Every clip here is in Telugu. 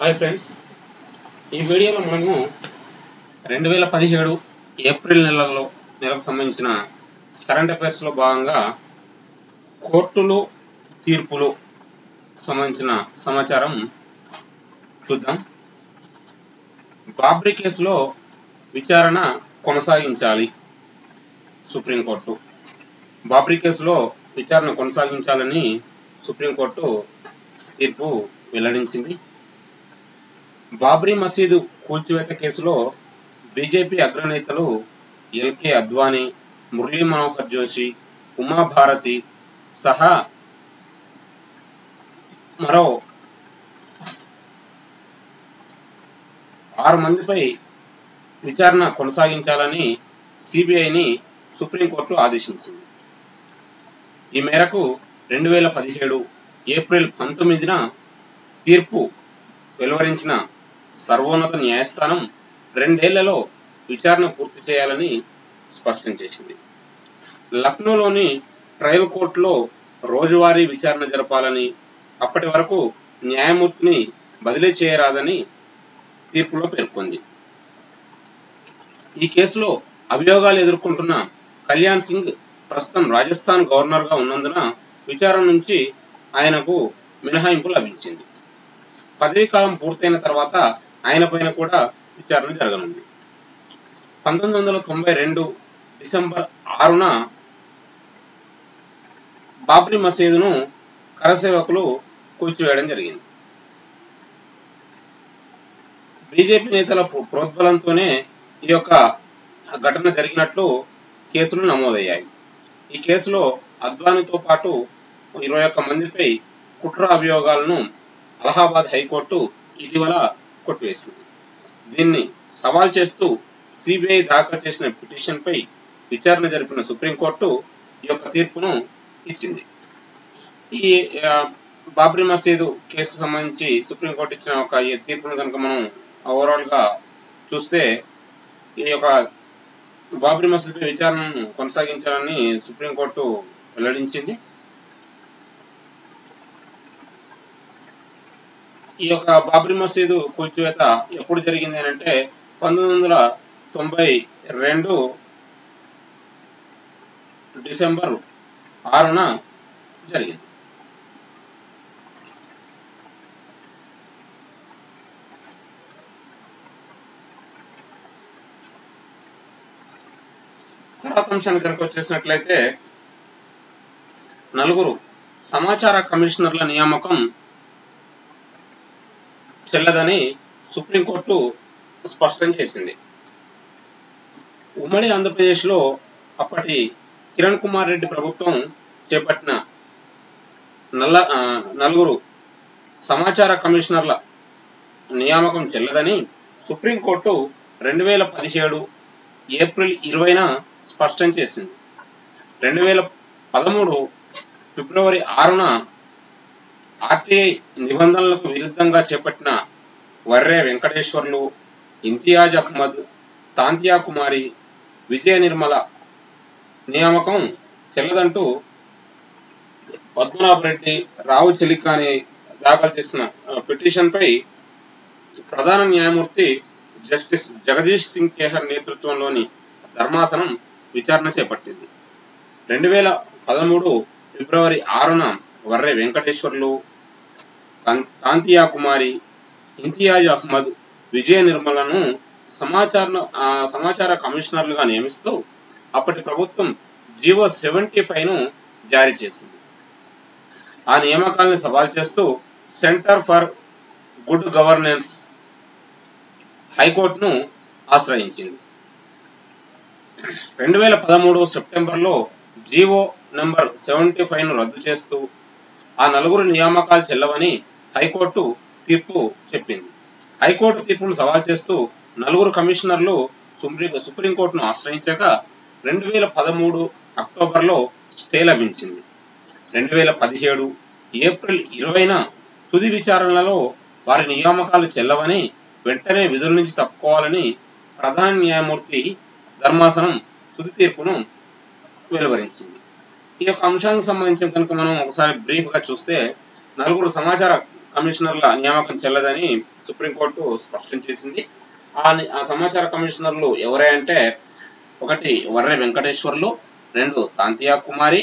Hi friends. ఈ వీడియోలో మనము రెండు వేల పదిహేడు ఏప్రిల్ నెలలో నెలకు సంబంధించిన కరెంట్ అఫైర్స్లో భాగంగా కోర్టులు తీర్పులు సంబంధించిన సమాచారం చూద్దాం. బాబ్రీ కేసులో విచారణ కొనసాగించాలి సుప్రీంకోర్టు. బాబ్రీ కేసులో విచారణ కొనసాగించాలని సుప్రీంకోర్టు తీర్పు వెల్లడించింది. బాబ్రీ మసీదు కూల్చివేత కేసులో బీజేపీ అగ్రనేతలు ఎల్కే అద్వానీ మురళీ మనోహర్ జోషి ఉమాభారతి సహా మరో ఆరు మందిపై విచారణ కొనసాగించాలని సిబిఐని సుప్రీంకోర్టు ఆదేశించింది. ఈ మేరకు రెండు వేల పదిహేడు ఏప్రిల్ పంతొమ్మిదిన తీర్పు వెలువరించిన సర్వోన్నత న్యాయస్థానం రెండేళ్ళలో విచారణ పూర్తి చేయాలని స్పష్టం చేసింది. లక్నోలోని ట్రయల్ కోర్టులో రోజువారీ విచారణ జరపాలని అప్పటి వరకు న్యాయమూర్తిని బదిలీ చేయరాదని తీర్పులో పేర్కొంది. ఈ కేసులో అభియోగాలు ఎదుర్కొంటున్న కళ్యాణ్ సింగ్ ప్రస్తుతం రాజస్థాన్ గవర్నర్గా ఉన్నందున విచారణ నుంచి ఆయనకు మినహాయింపు లభించింది. పదవీకాలం పూర్తయిన తర్వాత ఆయన పైన కూడా విచారణ జరగనుంది. పంతొమ్మిది వందల తొంభై రెండు డిసెంబర్ ఆరున బాబ్రీ మసీదును కరసేవకులు కూల్చివేయడం జరిగింది. బీజేపీ నేతల ప్రోద్బలంతోనే ఈ యొక్క ఘటన జరిగినట్లు కేసులు నమోదయ్యాయి. ఈ కేసులో అద్వానితో పాటు ఇరవై ఒక్క మందిపై కుట్ర అభియోగాలను అలహాబాద్ హైకోర్టు ఇటీవల కొట్టివేసింది. దీన్ని సవాల్ చేస్తూ సిబిఐ దాఖలు చేసిన పిటిషన్పై విచారణ జరిపిన సుప్రీంకోర్టు ఈ యొక్క తీర్పును ఇచ్చింది. ఈ బాబ్రీ మసీదు కేసుకు సంబంధించి సుప్రీంకోర్టు ఇచ్చిన ఒక ఈ తీర్పును కనుక మనం ఓవరాల్గా చూస్తే ఈ యొక్క బాబ్రీ మసీదుపై విచారణను కొనసాగించాలని సుప్రీంకోర్టు వెల్లడించింది. ఈ యొక్క బాబ్రీ మసీదు కూల్చివేత ఎప్పుడు జరిగింది అని అంటే పంతొమ్మిది వందల తొంభై రెండు డిసెంబర్ ఆరున జరిగింది. తర్వాత అంశానికి కనుక వచ్చేసినట్లయితే నలుగురు సమాచార కమిషనర్ల నియామకం చెల్లదని సుప్రీంకోర్టు స్పష్టం చేసింది. ఉమ్మడి ఆంధ్రప్రదేశ్లో అప్పటి కిరణ్ కుమార్ రెడ్డి ప్రభుత్వం చేపట్టిన నల్ల నలుగురు సమాచార కమిషనర్ల నియామకం చెల్లదని సుప్రీంకోర్టు రెండు వేల పదిహేడు ఏప్రిల్ ఇరవైన స్పష్టం చేసింది. రెండు వేల పదమూడు ఫిబ్రవరి ఆరున ఆర్టీ నిబంధనలకు విరుద్ధంగా చేపట్టిన వర్రే వెంకటేశ్వర్లు ఇంతియాజ్ అహ్మద్ తాంతియా కుమారి విజయ నిర్మల నియామకం చెల్లదంటూ పద్మనాభ రెడ్డి రావు చెలికాని దాఖలు చేసిన పిటిషన్పై ప్రధాన న్యాయమూర్తి జస్టిస్ జగదీష్ సింగ్ కేహర్ నేతృత్వంలోని ధర్మాసనం విచారణ చేపట్టింది. రెండు వేల పదమూడు ఫిబ్రవరి ఆరున వర్రె వెంకటేశ్వర్లు కాంతియా కుమారి ఇంతియాజ్ అహ్మద్ విజయ నిర్మలను సమాచార సమాచార కమిషనర్లుగా నియమిస్తూ అప్పటి ప్రభుత్వం జీవో సెవెంటీ ఫైవ్ను జారీ చేసింది. ఆ నియామకాలను సవాల్ చేస్తూ సెంటర్ ఫర్ గుడ్ గవర్నెన్స్ హైకోర్టును ఆశ్రయించింది. రెండు వేల పదమూడు సెప్టెంబర్లో జీవో నెంబర్ సెవెంటీ ఫైవ్ను రద్దు చేస్తూ ఆ నలుగురు నియామకాలు చెల్లవని హైకోర్టు తీర్పు చెప్పింది. హైకోర్టు తీర్పును సవాల్ చేస్తూ నలుగురు కమిషనర్లు సుప్రీం సుప్రీంకోర్టును ఆశ్రయించాక రెండు వేల పదమూడు అక్టోబర్లో స్టే లభించింది. రెండు వేల పదిహేడు ఏప్రిల్ ఇరవైన తుది విచారణలో వారి నియామకాలు చెల్లవని వెంటనే విధుల నుంచి తప్పుకోవాలని ప్రధాన న్యాయమూర్తి ధర్మాసనం తుది తీర్పును వెలువరించింది. ఈ యొక్క అంశానికి సంబంధించి కనుక మనం ఒకసారి బ్రీఫ్గా చూస్తే నలుగురు సమాచార కమిషనర్ల నియామకం చెల్లదని సుప్రీంకోర్టు స్పష్టం చేసింది. ఆ ఆ సమాచార కమిషనర్లు ఎవరే అంటే ఒకటి వర్రె వెంకటేశ్వర్లు రెండు తాంతియా కుమారి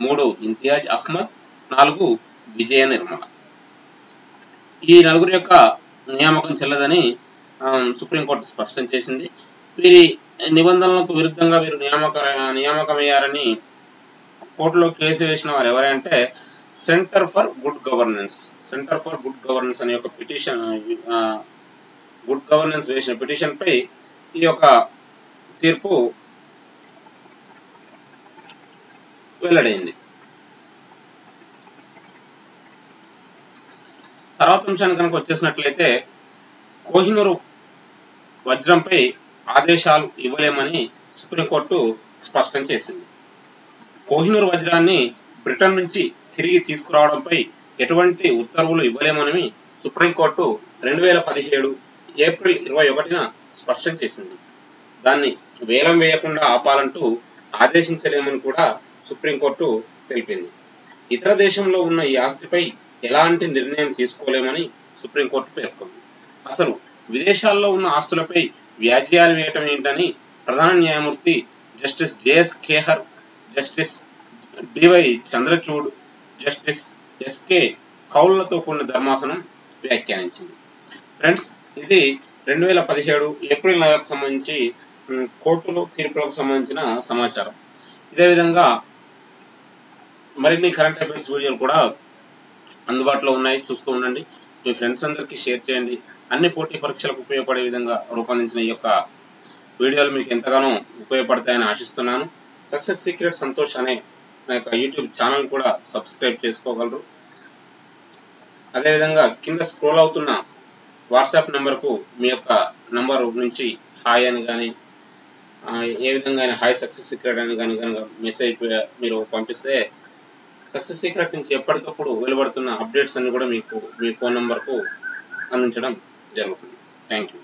మూడు ఇంతియాజ్ అహ్మద్ నాలుగు విజయ నిర్మల. ఈ నలుగురు యొక్క నియామకం చెల్లదని ఆ, సుప్రీంకోర్టు స్పష్టం చేసింది. వీరి నిబంధనలకు విరుద్ధంగా వీరు నియామక నియామకమయ్యారని కోర్టులో కేసు వేసిన వారు ఎవరంటే centre for good governance. Centre for good governance అనే ఒక పిటిషన్ గుడ్ గవర్నెన్స్ వేసిన పిటిషన్ పై ఈ యొక్క తీర్పు వెల్లడైంది. తర్వాత అంశాన్ని కనుక వచ్చేసినట్లయితే కోహినూరు వజ్రంపై ఆదేశాలు ఇవ్వలేమని సుప్రీంకోర్టు స్పష్టం చేసింది. కోహినూర్ వజ్రాన్ని బ్రిటన్ నుంచి తిరిగి తీసుకురావడంపై ఎటువంటి ఉత్తర్వులు ఇవ్వలేమని సుప్రీంకోర్టు రెండు వేల పదిహేడు ఏప్రిల్ ఇరవై ఒకటిన స్పష్టం చేసింది. దాన్ని వేలం వేయకుండా ఆపాలంటూ ఆదేశించలేమని కూడా సుప్రీంకోర్టు తెలిపింది. ఇతర దేశంలో ఉన్న ఈ ఆస్తిపై ఎలాంటి నిర్ణయం తీసుకోలేమని సుప్రీంకోర్టు పేర్కొంది. అసలు విదేశాల్లో ఉన్న ఆస్తులపై వ్యాజ్యాలు వేయటం ఏంటని ప్రధాన న్యాయమూర్తి justice J S Khehar justice D Y Chandrachud justice S K కౌళ్ళతో కూడిన ధర్మాసనం వ్యాఖ్యానించింది. ఫ్రెండ్స్ ఇది రెండు వేల పదిహేడు ఏప్రిల్ నెలకు సంబంధించి కోర్టులో కోర్టులు తీర్పులకు సంబంధించిన సమాచారం. ఇదే విధంగా మరిన్ని కరెంట్ అఫైర్స్ వీడియోలు కూడా అందుబాటులో ఉన్నాయి. చూస్తూ ఉండండి. మీ ఫ్రెండ్స్ అందరికీ షేర్ చేయండి. అన్ని పోటీ పరీక్షలకు ఉపయోగపడే విధంగా రూపొందించిన ఈ యొక్క వీడియోలు మీకు ఎంతగానో ఉపయోగపడతాయని ఆశిస్తున్నాను. సక్సెస్ సీక్రెట్ సంతోష్ అనే నా యొక్క యూట్యూబ్ ఛానల్ కూడా సబ్స్క్రైబ్ చేసుకోగలరు. అదేవిధంగా కింద స్క్రోల్ అవుతున్న వాట్సాప్ నెంబర్కు మీ యొక్క నంబర్ నుంచి హాయ్ అని కానీ ఏ విధంగా అయినా హాయ్ సక్సెస్ సీక్రెట్ అని కానీ కనుక మెసేజ్ మీరు పంపిస్తే సక్సెస్ సీక్రెట్ నుంచి ఎప్పటికప్పుడు వెలువడుతున్న అప్డేట్స్ అన్ని కూడా మీకు మీ ఫోన్ నెంబర్కు అందించడం జరుగుతుంది. Thank you